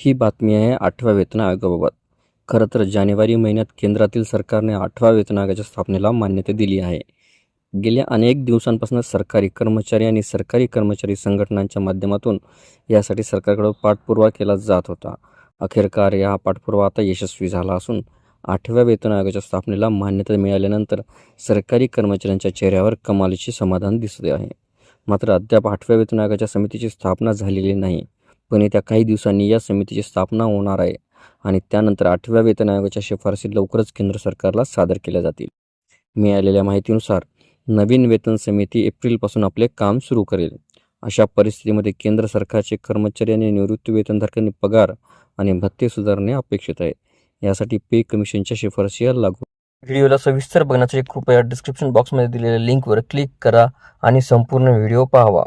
ही बातमी आहे आठव्या वेतन आयोगाबाबत. खरं तर जानेवारी महिन्यात केंद्रातील सरकारने आठव्या वेतन आयोगाच्या स्थापनेला मान्यता दिली आहे. गेल्या अनेक दिवसांपासून सरकारी कर्मचारी आणि सरकारी कर्मचारी संघटनांच्या माध्यमातून यासाठी सरकारकडे पाठपुरावा केला जात होता. अखेरकार या पाठपुरावा आता यशस्वी झाला असून आठव्या वेतन आयोगाच्या स्थापनेला मान्यता मिळाल्यानंतर सरकारी कर्मचाऱ्यांच्या चेहऱ्यावर कमालीचे समाधान दिसते आहे. मात्र अद्याप आठव्या वेतन आयोगाच्या समितीची स्थापना झालेली नाही. पण येत्या काही दिवसांनी या समितीची स्थापना होणार आहे आणि त्यानंतर आठव्या वेतन आयोगाच्या शिफारसी लवकरच केंद्र सरकारला सादर केल्या जातील. मिळालेल्या माहितीनुसार नवीन वेतन समिती एप्रिलपासून आपले काम सुरू करेल. अशा परिस्थितीमध्ये केंद्र सरकारचे कर्मचारी आणि निवृत्ती वेतनधारकांनी पगार आणि भत्ते सुधारणे अपेक्षित आहे. यासाठी पे कमिशनच्या शिफारसी लागू व्हिडिओला सविस्तर बघण्यासाठी कृपया डिस्क्रिप्शन बॉक्समध्ये दिलेल्या लिंकवर क्लिक करा आणि संपूर्ण व्हिडिओ पाहावा.